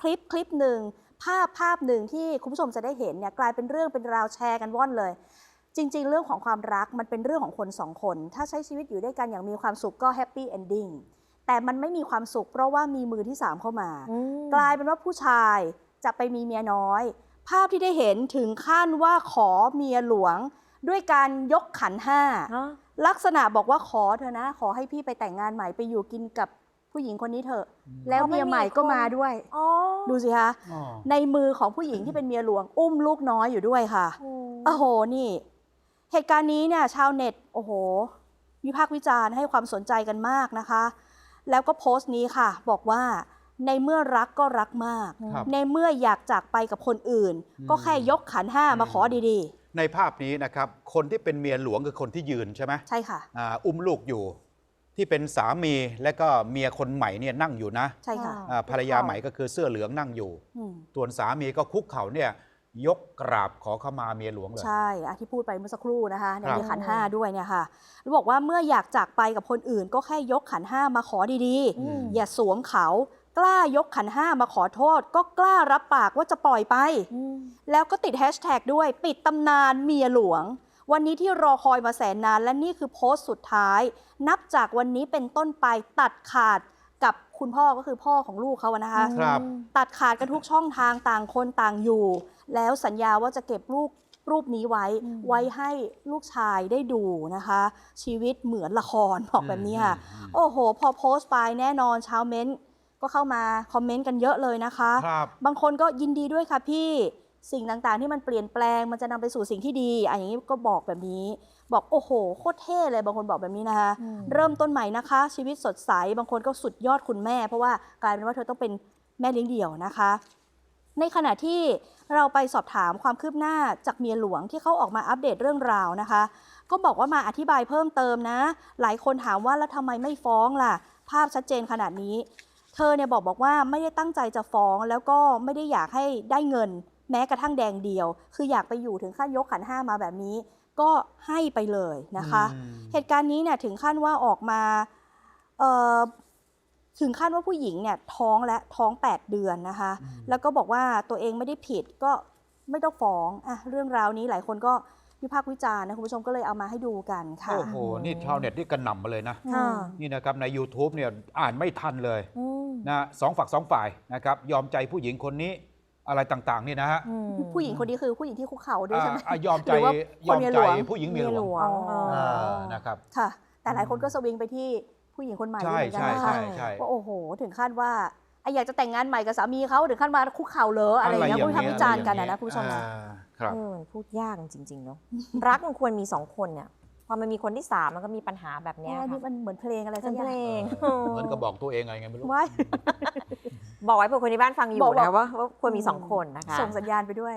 คลิปคลิปหนึ่งภาพภาพหนึ่งที่คุณผู้ชมจะได้เห็นเนี่ยกลายเป็นเรื่องเป็นราวแชร์กันว่อนเลย จริง ๆ เรื่องของความรักมันเป็นเรื่องของคนสองคน ถ้าใช้ชีวิตอยู่ด้วยกันอย่างมีความสุขก็แฮปปี้เอนดิ้งแต่มันไม่มีความสุข เพราะว่ามีมือที่สามเข้ามา กลายเป็นว่าผู้ชายจะไปมีเมียน้อย ภาพที่ได้เห็นถึงขั้นว่าขอเมียหลวง ด้วยการยกขันห้าลักษณะบอกว่าขอเธอะนะ ขอให้พี่ไปแต่งงานใหม่ไปอยู่กินกับ ผู้หญิงคนนี้เถอะ แล้วเมียใหม่ก็มาด้วย อ๋อ ดูสิคะ อ๋อในมือของผู้หญิงที่เป็นเมียหลวง อุ้มลูกน้อยอยู่ด้วยค่ะ โอ้โห นี่ เหตุการณ์นี้เนี่ยชาวเน็ต โอ้โห วิพากษ์วิจารณ์ให้ความสนใจกันมากนะคะ แล้วก็โพสต์นี้ค่ะ บอกว่า ในเมื่อรักก็รักมาก ครับ ในเมื่ออยากจากไปกับคนอื่น อืม ก็แค่ยกขันห้ามาขอดีในภาพนี้นะครับ คนที่เป็นเมียหลวงคือคนที่ยืนใช่ไหมๆ ใช่ค่ะ อ่าอุ้มลูกอยู่ ที่เป็นสามีและก็เมียคนใหม่เนี่ยนั่งอยู่นะใช่ค่ะ อ่าภรรยาใหม่ก็คือเสื้อเหลืองนั่งอยู่ อืมส่วนสามีก็คุกเข่าเนี่ยยกกราบขอขมาเมียหลวงเลย ใช่อะที่พูดไปเมื่อสักครู่นะคะในครับ มีขันห้าด้วยเนี่ยค่ะแล้วบอกว่าเมื่ออยากจากไปกับคนอื่น ก็แค่ยกขันห้ามาขอดีอืม ๆ อย่าสวมเขา กล้ายกขันห้ามาขอโทษ ก็กล้ารับปากว่าจะปล่อยไปแล้วก็ติดแฮชแท็กด้วย ปิดตำนานเมียหลวง วันนี้ที่รอคอยมาแสนนาน และนี่คือโพสต์สุดท้าย นับจากวันนี้เป็นต้นไปตัดขาดกับคุณพ่อก็คือพ่อของลูกเขาอะนะคะครับ ตัดขาดกันทุกช่องทางต่างคนต่างอยู่ แล้วสัญญาว่าจะเก็บรูปรูปนี้ไว้อืมไว้ให้ลูกชายได้ดูนะคะ ชีวิตเหมือนละครบอกแบบนี้ค่ะอืมโอ้โห พอโพสต์ไปแน่นอนชาวเม้นต์ก็เข้ามาคอมเมนต์กันเยอะเลยนะคะครับบางคนก็ยินดีด้วยค่ะพี่ สิ่งต่างๆที่มันเปลี่ยนแปลงมันจะนำไปสู่สิ่งที่ดีอะอย่างนี้ก็บอกแบบนี้ บอกโอ้โหโคตรเท่เลยบางคนบอกแบบนี้นะคะอืมเริ่มต้นใหม่นะคะ ชีวิตสดใสบางคนก็สุดยอดคุณแม่ เพราะว่ากลายเป็นว่าเธอต้องเป็นแม่เลี้ยงเดี่ยวนะคะ ในขณะที่เราไปสอบถามความคืบหน้าจากเมียหลวงที่เขาออกมาอัปเดตเรื่องราวนะคะ ก็บอกว่ามาอธิบายเพิ่มเติมนะ หลายคนถามว่าแล้วทำไมไม่ฟ้องล่ะ ภาพชัดเจนขนาดนี้ เธอเนี่ยบอกบอกว่าไม่ได้ตั้งใจจะฟ้องแล้วก็ไม่ได้อยากให้ได้เงิน แม้กระทั่งแดงเดียว คืออยากไปอยู่ถึงขั้นยกขันห้ามาแบบนี้ ก็ให้ไปเลยนะคะอืมเหตุการณ์นี้เนี่ยถึงขั้นว่าออกมาเอ่อถึงขั้นว่าผู้หญิงเนี่ยท้องและท้อง 8 เดือนนะคะอืมแล้วก็บอกว่าตัวเองไม่ได้ผิดก็ไม่ต้องฟ้องอะเรื่องราวนี้หลายคนก็วิพากษ์วิจารณ์นะคุณผู้ชมก็เลยเอามาให้ดูกันค่ะ โอ้โห นี่ชาวเน็ตนี่กระหน่ำมาเลยนะค่ะนี่นะครับใน YouTube เนี่ยอ่านไม่ทันเลยอืมนะสองฝักสองฝ่ายนะครับยอมใจผู้หญิงคนนี้ อะไรต่างๆนี่นะฮะอืมผู้หญิงคนนี้คือผู้หญิงที่คุกเข่าด้วยใช่ไหมอ่าอะยอมใจหรือว่ายคอนมเมียหใจลวงผู้หญิงเมียหลวงอ๋อเออนะครับค่ะแต่หลายคนก็สวิงไปที่ผู้หญิงคนใหม่ใช่ด้วยเหมือนกันใช่นะคะใช่ใช่ว่าโอ้โห ถึงขั้นว่าไอะอยากจะแต่งงานใหม่กับสามีเขาถึงขั้นมาคุกเข่าเหรออะไรอย่างเงี้ยก็วิพากษ์วิจารณ์กันนะนะคุณผู้ชมนะอ่าครับเออมันพูดยากจริงๆเนาะรักมันควรมีสองคนเนี่ยพอมันมีคนที่สามมันก็มีปัญหาแบบเนี้ยอันนี้ค่ะมันเหมือนเพลงอะไรสัเป็กนอย่าเพลงงเหมือนกับบอกตัวเองไงไงไม่รู้ไว้ บอกไว้เผื่อคนที่บ้านฟังอยู่บอกนะบอกว่าว่าควรมีสองคนนะคะ ส่งสัญญาณไปด้วย